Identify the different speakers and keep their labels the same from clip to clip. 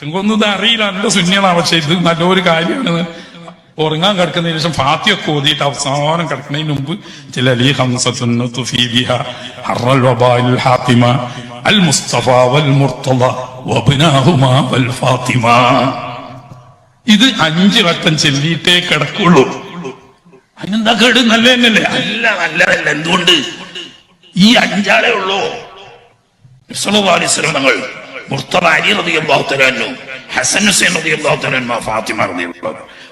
Speaker 1: ചെങ്കൊന്നും ഇത് അറിയില്ല. നല്ല സുന്യതാണ് പക്ഷെ ഇത് നല്ലൊരു കാര്യമാണ്. ഉറങ്ങാൻ കിടക്കുന്നതിന് ശേഷം ഫാത്തിയൊക്കെ ഓതിയിട്ട് അവസാനം കിടക്കുന്നതിന് മുമ്പ് ചില അലി ഹാത്തിമ അൽ മുസ്തഫ വൽ വൽ ഫാത്തിമ. ഇത് അഞ്ച് വട്ടം ചെല്ലിയിട്ടേ കിടക്കുള്ളൂ. അതിനെന്താ കേട്? നല്ല തന്നെയല്ലേ അല്ല നല്ലതല്ല. എന്തുകൊണ്ട്? ഈ അഞ്ചാളേ ഉള്ളൂ. തങ്ങൾ അലി ഹസൻ ഹുസൈൻ ഫാത്തിമ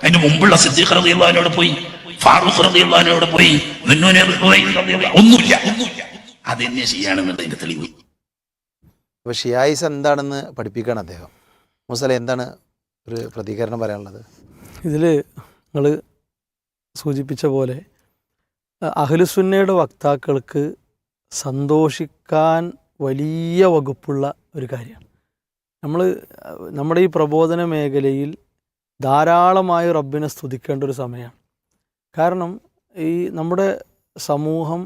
Speaker 1: അതിന് മുമ്പുള്ള സിദ്ദീഖ് അൻഹുവിടെ പോയി ഫാറൂഖ് അൻഹുവിടെ പോയി ഒന്നുമില്ല ഒന്നുമില്ല. അതെന്നെ ചെയ്യാണെന്നുള്ളതിന്റെ തെളിവ്.
Speaker 2: അപ്പോൾ ഷിയായിസ് എന്താണെന്ന് പഠിപ്പിക്കണം അദ്ദേഹം? മുസല എന്താണ് ഒരു പ്രതികരണം പറയാനുള്ളത്?
Speaker 3: ഇതിൽ നിങ്ങൾ സൂചിപ്പിച്ച പോലെ അഹ് അഹ്ലുസുന്നയുടെ വക്താക്കൾക്ക് സന്തോഷിക്കാൻ വലിയ വകുപ്പുള്ള ഒരു കാര്യമാണ്. നമ്മൾ നമ്മുടെ ഈ പ്രബോധന മേഖലയിൽ ധാരാളമായി റബ്ബിനെ സ്തുതിക്കേണ്ട ഒരു സമയമാണ് കാരണം ഈ നമ്മുടെ സമൂഹം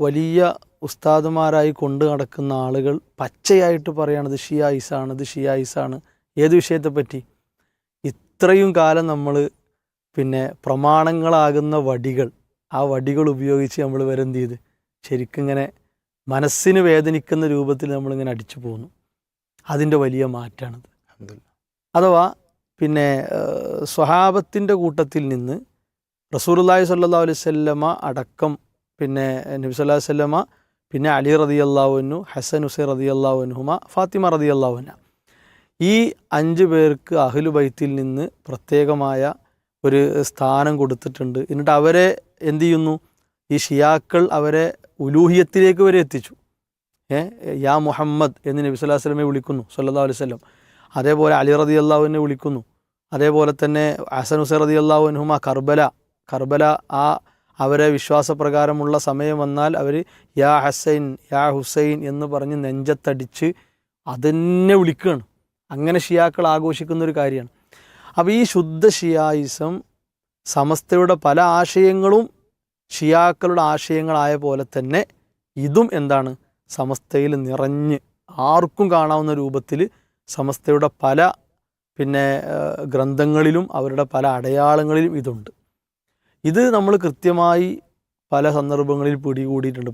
Speaker 3: വലിയ ഉസ്താദുമാരായി കൊണ്ടു നടക്കുന്ന ആളുകൾ പച്ചയായിട്ട് പറയണത് ഷിയായിസാണ് ഇത് ഷിയായിസാണ്. ഏത് വിഷയത്തെപ്പറ്റി? ഇത്രയും കാലം നമ്മൾ പിന്നെ പ്രമാണങ്ങളാകുന്ന വടികൾ ആ വടികൾ ഉപയോഗിച്ച് നമ്മൾ വരെ എന്ത് ചെയ്ത്? ശരിക്കും ഇങ്ങനെ മനസ്സിന് വേദനിക്കുന്ന രൂപത്തിൽ നമ്മളിങ്ങനെ അടിച്ചു പോകുന്നു അതിന്റെ വലിയ മാറ്റാണിത്.
Speaker 2: അൽഹംദുലില്ലാ.
Speaker 3: അഥവാ പിന്നെ സ്വഹാബത്തിന്റെ കൂട്ടത്തിൽ നിന്ന് റസൂലുള്ളാഹി സ്വല്ലല്ലാഹു അലൈഹി വസല്ലമ അടക്കം പിന്നെ നബി സല്ലാ അലൈഹി വസല്ലമ പിന്നെ അലി റതി അള്ളാഹുനു ഹസൻ ഹുസൈൻ റതി അള്ളാഹുനുഹുമ ഫാത്തിമ റതി അള്ളാഹുന ഈ അഞ്ച് പേർക്ക് അഹ്ലു ബൈത്തിൽ നിന്ന് പ്രത്യേകമായ ഒരു സ്ഥാനം കൊടുത്തിട്ടുണ്ട്. എന്നിട്ട് അവരെ എന്ത് ചെയ്യുന്നു? ഈ ഷിയാക്കൾ അവരെ ഉലൂഹിയത്തിലേക്ക് വരെ എത്തിച്ചു. യാ മുഹമ്മദ് എന്ന് നബി സ്വല്ലാ വസ്ലമെ വിളിക്കുന്നു സല്ലാ അലൈഹി വസല്ലം. അതേപോലെ അലി റതി അള്ളാഹുവിനെ വിളിക്കുന്നു. അതേപോലെ തന്നെ ഹസൻ ഹുസൈൻ റതി അള്ളാഹു അൻഹുമ കർബല. കർബല ആ അവരെ വിശ്വാസപ്രകാരമുള്ള സമയം വന്നാൽ അവർ യാ ഹസൈൻ യാ ഹുസൈൻ എന്ന് പറഞ്ഞ് നെഞ്ചത്തടിച്ച് അതന്നെ വിളിക്കുകയാണ് അങ്ങനെ ഷിയാക്കൾ ആഘോഷിക്കുന്ന ഒരു കാര്യമാണ്. അപ്പോൾ ഈ ശുദ്ധ ഷിയായിസം സമസ്തയുടെ പല ആശയങ്ങളും ഷിയാക്കളുടെ ആശയങ്ങളായ പോലെ തന്നെ ഇതും എന്താണ്? സമസ്തയിൽ നിറഞ്ഞ് ആർക്കും കാണാവുന്ന രൂപത്തിൽ സമസ്തയുടെ പല പിന്നെ ഗ്രന്ഥങ്ങളിലും അവരുടെ പല അടയാളങ്ങളിലും ഇതുണ്ട്. ഇത് നമ്മൾ കൃത്യമായി പല സന്ദർഭങ്ങളിൽ പിടികൂടിയിട്ടുണ്ട്.